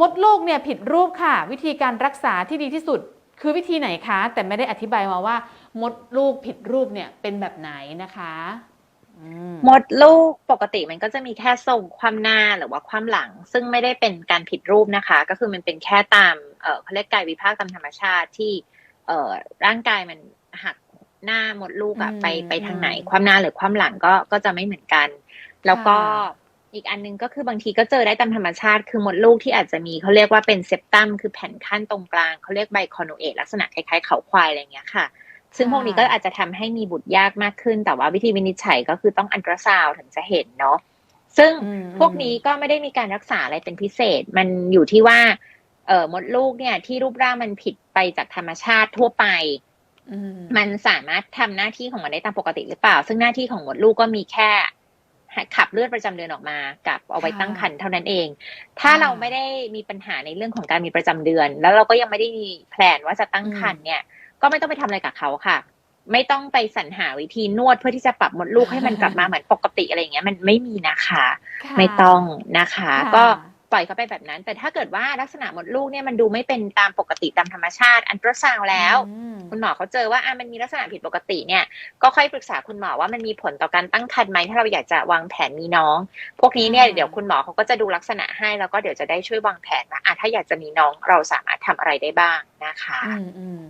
มดลูกเนี่ยผิดรูปค่ะ วิธีการรักษาที่ดีที่สุด คือวิธีไหนคะ แต่ไม่ได้อธิบายมาว่า มดลูกผิดรูปเนี่ยเป็นแบบไหนนะคะอืมมดลูกปกติมันก็จะมีแค่ทรงความหน้าหรือว่าความหลัง ซึ่งไม่ได้เป็นการผิดรูปนะคะ ก็คือมันเป็นแค่ตามเออเขาเรียกกายวิภาคตามธรรมชาติที่เออร่างกายมันหักหน้ามดลูกอะไปไปทางไหนความหน้าหรือความหลังก็ก็จะไม่เหมือนกัน แล้วก็ อีกอันนึงก็คือบางทีก็เจอได้ตามธรรมชาติ คือมดลูกที่อาจจะมีเขาเรียกว่าเป็นเซปตัมคือแผ่นขั้นตรงกลางเขาเรียกไบคอนโนเอตลักษณะคล้ายๆเขาควายอะไรอย่างเงี้ยค่ะ ซึ่งพวกนี้ก็อาจจะทำให้มีบุตรยากมากขึ้น แต่ว่าวิธีวินิจฉัยก็คือต้องอันตราซาวด์ถึงจะเห็นเนาะซึ่งอืมพวกนี้ก็ไม่ได้มีการรักษาอะไรเป็นพิเศษ มันอยู่ที่ว่าเออมดลูกเนี่ย ที่รูปร่างมันผิดไปจากธรรมชาติทั่วไปอืมมันสามารถทำหน้าที่ของมันได้ตามปกติหรือเปล่า ซึ่งหน้าที่ของมดลูกก็มีแค่ขับ เลือดประจำเดือนออกมา กับเอาไว้ตั้งครรภ์เท่านั้นเอง ถ้าเราไม่ได้มีปัญหาในเรื่องของการมีประจำเดือน แล้วเราก็ยังไม่ได้มีแผนว่าจะตั้งครรภ์เนี่ย ก็ไม่ต้องไปทำอะไรกับเขาค่ะ ไม่ต้องไปสรรหาวิธีนวดเพื่อที่จะปรับมดลูกให้มันกลับมาเหมือนปกติอะไรอย่างเงี้ย มันไม่มีนะคะค่ะไม่ต้องนะคะค่ะก็ ปล่อยเขาไปแบบนั้น แต่ถ้าเกิดว่าลักษณะมดลูกเนี่ยมันดูไม่เป็นตามปกติตามธรรมชาติอันตราซาวด์แล้วอืมคุณหมอเขาเจอว่าอะมันมีลักษณะผิดปกติเนี่ยก็ค่อยปรึกษาคุณหมอว่ามันมีผลต่อการตั้งครรภ์ไหมถ้าเราอยากจะวางแผนมีน้อง พวกนี้เนี่ยค่ะเดี๋ยวคุณหมอเขาก็จะดูลักษณะให้แล้วก็เดี๋ยวจะได้ช่วยวางแผนว่าอะถ้าอยากจะมีน้องเราสามารถทำอะไรได้บ้างนะคะ อืมอืม